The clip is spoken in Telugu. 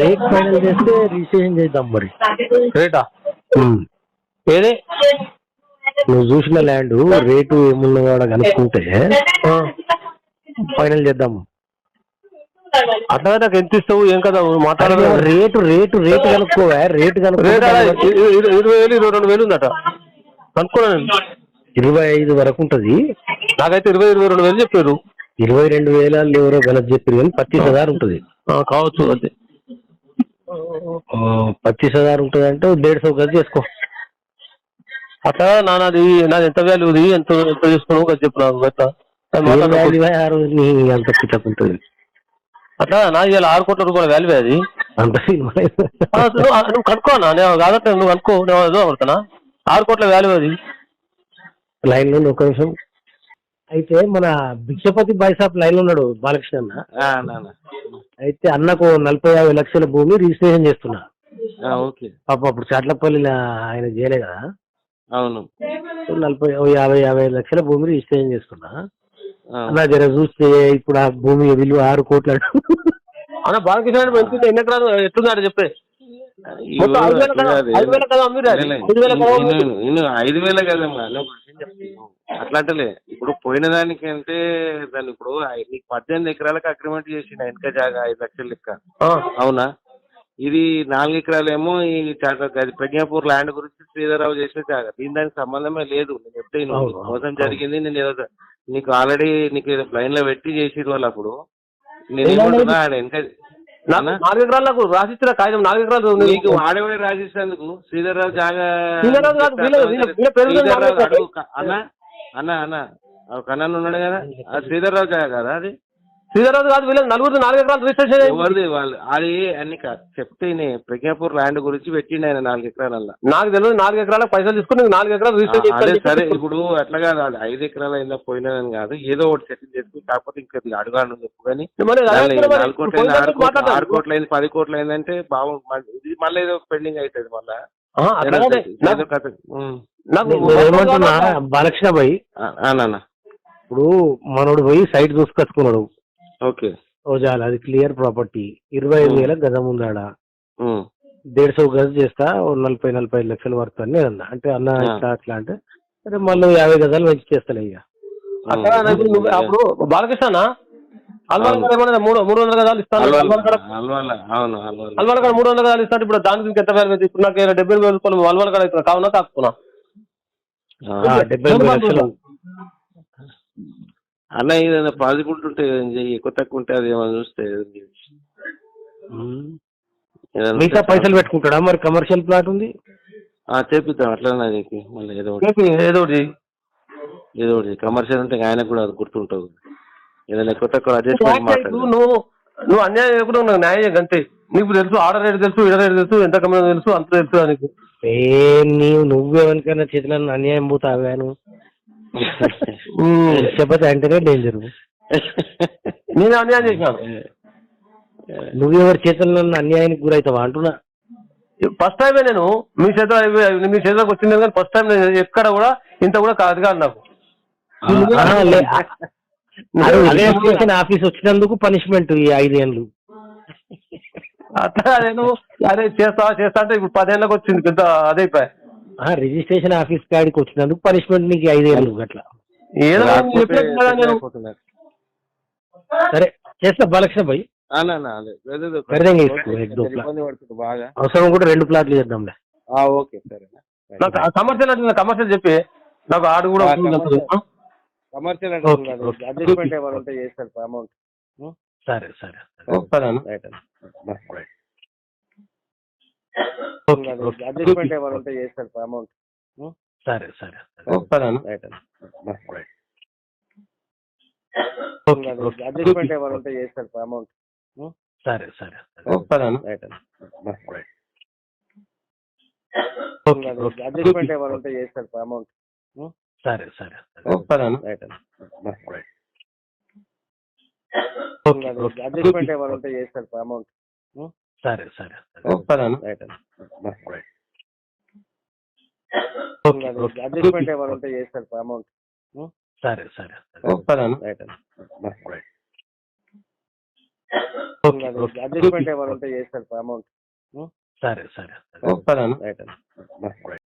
రేట్ ఫైనల్ చేస్తే రిజిస్ట్రేషన్ చేద్దాం మరి. రేటా. ఏది? నువ్వు చూసిన ల్యాండ్ రేటు ఏమున్నా కూడా కనుక్కుంటే. ఫైనల్ చేద్దాం. అట్లా నాకు ఎంత ఇస్తావు? ఏం కదా అరే మాట్లాడాలి రేటు రేటు రేటు కనుక్కోవా. రేటు కనుక్కో ఇరవై వేలు ఇరవై రెండు వేలు ఉందట. కనుక్కున్నాను నేను. ఇరవై ఐదు వరకు ఉంటది. నాకైతే ఇరవై ఇరవై రెండు వేలు చెప్పారు. ఇరవై రెండు వేల ఎవరో గలత్ చెప్పారు కానీ పచ్చీస్ హజార్ ఉంటుంది. కావచ్చు అదే. ఆ, పచ్చీస్ హజార్ ఉంటుంది అంటే డేఢ్ సో గది చేసుకో. అట్లా నాది నాది ఎంత వాల్యూది ఎంత ఎంత తీసుకున్నావు కదా చెప్పు నాకు అట్లా. అది అంత ఉంటుంది? అట్లా నా ఇవాళ ఆరు కోట్ల రూపాయల వాల్యూ అది. అంత నువ్వు కనుక్కో నా నేను కాదంటే నువ్వు కనుక్కో నేను ఏదో పడుతున్నా ఆరు కోట్ల వాల్యూ అది. లైన్లో ఉండు, ఒక నిమిషం. అయితే మన భిక్షపతి బాయ్సాప్ లైన్లో ఉన్నాడు బాలకృష్ణ అన్న. అయితే అన్నకు నలభై యాభై లక్షల భూమి రిజిస్ట్రేషన్ చేస్తున్నా. ఓకే. పాప అప్పుడు చాట్లపల్లి ఆయన చేయలే కదా. అవును. నలభై యాభై యాభై లక్షల భూమి రిజిస్ట్రేషన్ చేసుకున్నా ఆ. అన్న జర చూస్తే ఇప్పుడు ఆ భూమి విలువ ఆరు కోట్ల అన్న బాలకృష్ణ ఎన్ని ఎకరాలు ఎట్లున్నాడు చెప్పే? ఐదు వేల కదమ్మా. నువ్వు ఒక విషయం చెప్తాను. అట్లా అంటలే. ఇప్పుడు పోయిన దానికంటే దాన్ని ఇప్పుడు నీకు పద్దెనిమిది ఎకరాలకు అగ్రిమెంట్ చేసిన వెనక జాగా ఐదు లక్షల లెక్క. అవునా? ఇది నాలుగు ఎకరాలేమో ఈ అది ప్రజ్ఞాపూర్ ల్యాండ్ గురించి శ్రీధరరావు చేసిన జాగా. దీని దానికి సంబంధమే లేదు. నేను చెప్తే మోసం. జరిగింది. నేను ఏదో నీకు ఆల్రెడీ నీకు లైన్లో పెట్టి చేసిరు వాళ్ళు అప్పుడు. నేను వెనక? నాలుగు ఎకరాలు నాకు రాసిచ్చిన కాగితం నాలుగు ఎకరాలు నీకు వాడేవాడే రాసిస్తందుకు శ్రీధర్రావు జాగా శ్రీధర్రావు కాదు, వీళ్ళ- వీళ్ళ- పేరు అన్న అన్న అన్న ఒక అన్న ఉన్నాడు కదా శ్రీధర్రావు జాగా కదా అది? శ్రీధర్రాజు కాదు వీళ్ళకి నలుగురు నాలుగు ఎకరాలు రిజిస్ట్రేషన్ అయింది. ఎవరిది? వాళ్ళు అది అన్ని కా- చెప్తే ఈయన ప్రజ్ఞాపూర్ ల్యాండ్ గురించి పెట్టిండు ఆయన నాలుగు ఎకరాలల్లా. నాకు తెలియదు నాలుగు ఎకరాలకు పైసలు తీసుకుని నాలుగు ఎకరాలు ఆ, రిజిస్టర్ అదే చేసి సరే ఇప్పుడు అట్లా కాదు అది ఐదు ఎకరాలు అయిందా పోయినదని కాదు ఏదో ఒకటి సెటిల్ చేసుకుని కాకపోతే ఇంకా అడుగాను చెప్పు కానీ. నాలుగు కోట్లు ఆరు కోట్లు మాట్లాడతాను. ఆరు కోట్లు అయింది పది కోట్లు అయిందంటే బాగుంది ఇది మళ్ళీ ఏదో పెండింగ్ అవుతుంది మళ్ళా. బాలకృష్ణ భాయ్ ఆ, ఆ, నాన్న. ఇప్పుడు మనోడు పోయి సైట్ చూసుకొచ్చుకున్నాడు. ఓకే. ఓ అది క్లియర్ ప్రాపర్టీ. ఇరవై ఐదు వేల గజం ఉందాడ. డేఢ్ సో గజ చేస్తా ఓ నలభై నలభై ఐదు లక్షల వరకు అని నేను అన్నా అంటే అన్న. ఇట్లా అట్లా అంటే సరే మళ్ళీ యాభై గజాలు మంచి చేస్తాను ఇక అట్లా నాకు నువ్వు- అప్పుడు బాలకృష్ణ మూడు మూడు వందల గదాలు ఇస్తాను అల్వాల్ అల్వాల్ కాడ మూడు వందల గదాలు ఇస్తాను ఇప్పుడు దానికి ఇంకా ఎంత ఇప్పుడు నాకు డెబ్బై వేలు రూపాయలు అల్వాల్ కాడ ఇస్తున్నా కావున కాకున్నా డెబ్బై లక్షలు. అన్న ఏదైనా పాజిబిలిటీ ఉంటే ఎక్కువ తక్కువ ఉంటే అది ఏమైనా చూస్తే మిగతా పైసలు పెట్టుకుంటాడా? మరి కమర్షియల్ ప్లాట్ ఉంది? ఆ, చేపిద్దాం అట్లనే నీకు మళ్ళీ ఏదో ఒకటి. ఏదో ఒకటి ఏదో ఒకటి కమర్షియల్ ఉంటే ఆయనకు కూడా అది గుర్తుంటుంది. ఏదైనా ఎక్కువ తక్కువ అడ్జస్ట్ ఇప్పుడు మాట్లాడు. నువ్వు నువ్వు అన్యాయం చేయకుండా నాకు న్యాయం అంతే. నీకు తెలుసు ఆర్డర్ రేట్ తెలుసు ఇడ రేట్ తెలుసు ఎంత కమ్మిన తెలుసు అంత తెలుసు నీకు. ఏ నీవు నువ్వెవరికైనా చేతులను అన్యాయం పోతావాను చెప్పతే అంటేనే డేంజర్ నేను అన్యాయం చేసినాను నువ్వెవరి చేతుల్లో అన్యాయానికి గురవుతావా అంటున్నా. ఫస్ట్ టైమే నేను మీ చేతిలో మీ చేతిలోకి వచ్చింది కానీ ఫస్ట్ టైం నేను ఎక్కడ కూడా ఇంత కూడా కాదు కాదు నాకు. ఆఫీస్ వచ్చినందుకు పనిష్మెంట్ ఈ ఐదేళ్ళు అట్లా నేను అదే చేస్తా చేస్తా అంటే ఇప్పుడు పదేళ్ళకి వచ్చింది పెద్ద అదే రిజిస్ట్రేషన్ ఆఫీస్ కాడికి వచ్చినందుకు పనిష్మెంట్ నీకు ఐదేళ్ళు అట్లా సరే చేస్తా బాలకృష్ణ భాయ్ అవసరం కూడా రెండు ప్లాట్లు చేద్దాంలే. ఓకే సరే. నాకు కమర్షియల్ అంటే కమర్షియల్ చెప్పి నాకు ఆడు కూడా కమర్షియల్ అంటే అడ్జస్ట్మెంట్ ఏమైనా ఉంటే చేస్తారు అమౌంట్ సరే సరే సరే. అడ్జస్ట్మెంట్ ఏమైనా ఉంటే చేస్తారు అమౌంట్. సరే సరే. అడ్జస్ట్మెంట్ ఏమైనా ఉంటే చేస్తారు అమౌంట్. సరే సరే అడ్జస్ట్మెంట్ ఏమైనా ఉంటే చేస్తారు అమౌంట్. సరే సరే అడ్జస్ట్మెంట్ ఏమైనా ఉంటే చేస్తారు అమౌంట్. సరే సరే సరే. అన్న. రైట్. Okay okay. అడ్జస్ట్మెంట్ ఏమైనా ఉంటే చేస్తారు అమౌంట్ సరే సరే. సరే అన్న. Right. Okay okay, okay. Adjustment ఏమైనా ఉంటే చేస్తారు అమౌంట్ సరే సరే సరే. అన్న. రైట్.